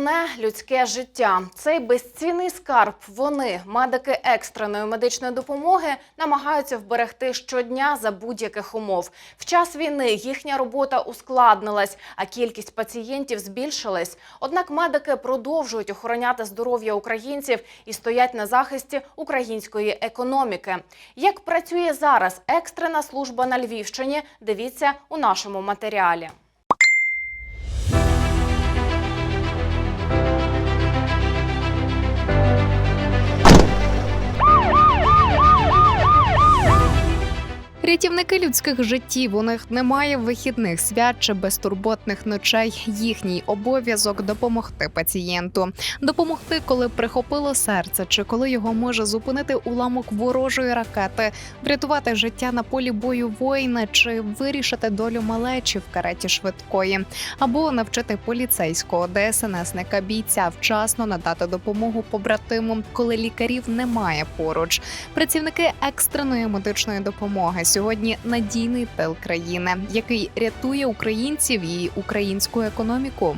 головне людське життя. Цей безцінний скарб. Вони, медики екстреної медичної допомоги, намагаються вберегти щодня за будь-яких умов. В час війни їхня робота ускладнилась, а кількість пацієнтів збільшилась. Однак медики продовжують охороняти здоров'я українців і стоять на захисті української економіки. Як працює зараз екстрена служба на Львівщині? Дивіться у нашому матеріалі. Рятівники людських життів. У них немає вихідних свят чи безтурботних ночей. Їхній обов'язок допомогти пацієнту, допомогти, коли прихопило серце, чи коли його може зупинити уламок ворожої ракети, врятувати життя на полі бою воїна, чи вирішити долю малечі в кареті швидкої, або навчити поліцейського ДСНСника бійця вчасно надати допомогу побратиму, коли лікарів немає поруч. Працівники екстреної медичної допомоги сьогодні надійний тил країни, який рятує українців і українську економіку.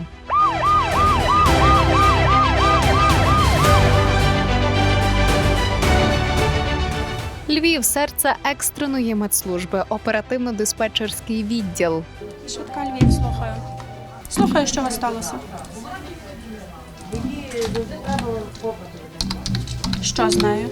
Львів серце екстреної медслужби, оперативно-диспетчерський відділ. Швидка Львів, слухаю. Слухаю, що вас сталося. Що з нею?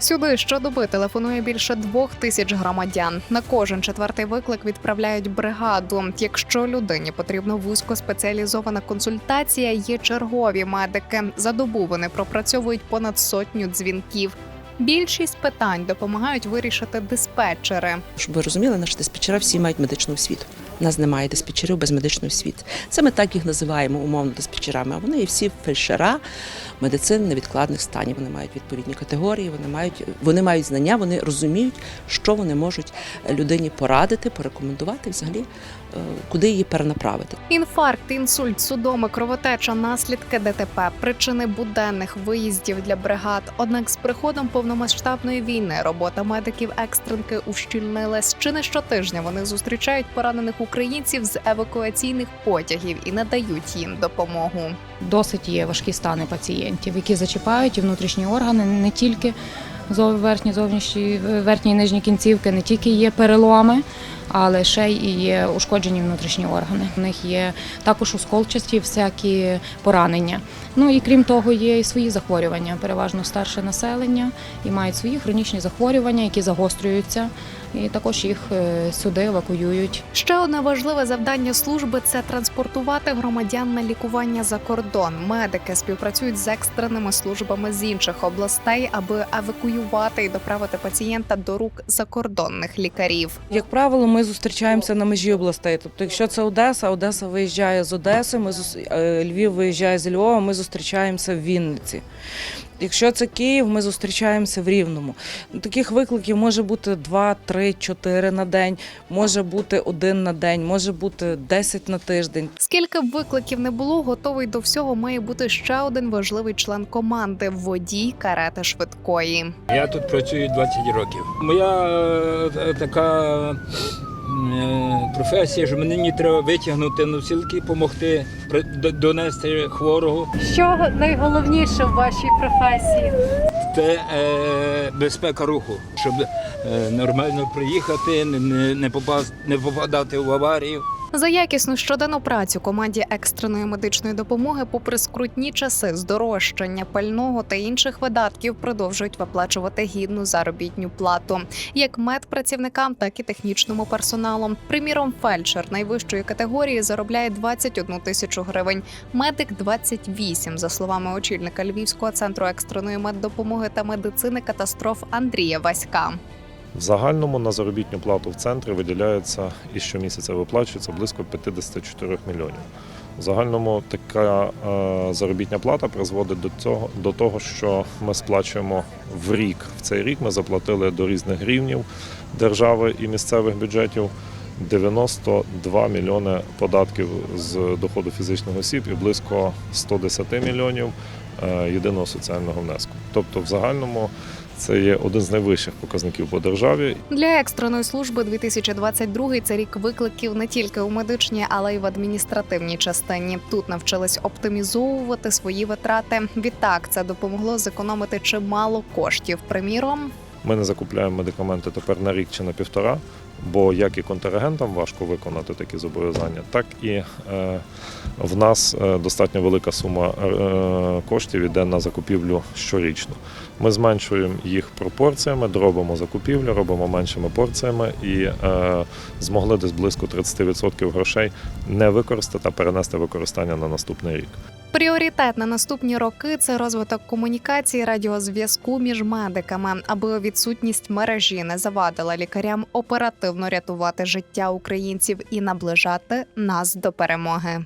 Сюди щодоби телефонує більше двох тисяч громадян. На кожен четвертий виклик відправляють бригаду. Якщо людині потрібна вузькоспеціалізована консультація, є чергові медики. За добу вони пропрацьовують понад сотню дзвінків. Більшість питань допомагають вирішити диспетчери. Щоб ви розуміли, наші диспетчера всі мають медичну освіту. У нас немає диспетчерів без медичної освіти. Це ми так їх називаємо умовно диспетчерами. А вони є всі фельдшера медицини невідкладних станів. Вони мають відповідні категорії, вони мають, вони мають знання, вони розуміють, що вони можуть людині порадити, порекомендувати, взагалі, е, куди її перенаправити. Інфаркт, інсульт, судоми, кровотеча, наслідки ДТП, причини буденних виїздів для бригад. Однак з приходом повномасштабної війни робота медиків екстренки ущільнилась. Чи не щотижня вони зустрічають поранених українців з евакуаційних потягів і надають їм допомогу. досить є важкі стани пацієнтів, які зачіпають і внутрішні органи, не тільки зов- верхні, зовнішні, верхні і нижні кінцівки, не тільки є переломи, але ще й є ушкоджені внутрішні органи. У них є також осколчасті всякі поранення. Ну і крім того, є і свої захворювання, переважно старше населення, і мають свої хронічні захворювання, які загострюються, і також їх е, сюди евакуюють. Ще одне важливе завдання служби це транспортувати громадян на лікування за кордон. Медики співпрацюють з екстреними службами з інших областей, аби евакуювати і доправити пацієнта до рук закордонних лікарів. Як правило, ми зустрічаємося на межі областей. Тобто, якщо це Одеса, Одеса виїжджає з Одеси, ми зус- е, Львів виїжджає з Львова, ми зустрічаємося в Вінниці. Якщо це Київ, ми зустрічаємося в Рівному. Таких викликів може бути 2, 3, 4 на день, може бути один на день, може бути 10 на тиждень. Скільки б викликів не було, готовий до всього має бути ще один важливий член команди водій карети швидкої. Я тут працюю 20 років. Моя е, така е, професія, що мені треба витягнути носилки, допомогти донести хворого. Що найголовніше в вашій професії? Це е, безпека руху, щоб е, нормально приїхати, не, не, попас- не попадати в аварію. За якісну щоденну працю команді екстреної медичної допомоги, попри скрутні часи здорожчання пального та інших видатків, продовжують виплачувати гідну заробітню плату як медпрацівникам, так і технічному персоналу. Приміром, фельдшер найвищої категорії заробляє 21 тисячу гривень, медик 28, за словами очільника Львівського центру екстреної меддопомоги та медицини катастроф Андрія Васька. В загальному на заробітну плату в центрі виділяється і щомісяця виплачується близько 54 мільйонів. В загальному така е, заробітня плата призводить до цього до того, що ми сплачуємо в рік. В цей рік ми заплатили до різних рівнів держави і місцевих бюджетів 92 мільйони податків з доходу фізичних осіб і близько 110 мільйонів е, єдиного соціального внеску. Тобто, в загальному Це є один з найвищих показників по державі. Для екстреної служби 2022 – це рік викликів не тільки у медичній, але й в адміністративній частині. Тут навчились оптимізовувати свої витрати. Відтак це допомогло зекономити чимало коштів. Приміром, Ми не закупляємо медикаменти тепер на рік чи на півтора, бо як і контрагентам важко виконати такі зобов'язання, так і е, в нас е, достатньо велика сума е, коштів іде на закупівлю щорічно. Ми зменшуємо їх пропорціями, дробимо закупівлю, робимо меншими порціями і змогли десь близько 30% грошей не використати, а перенести використання на наступний рік. Пріоритет на наступні роки це розвиток комунікації радіозв'язку між медиками, аби відсутність мережі не завадила лікарям оперативно рятувати життя українців і наближати нас до перемоги.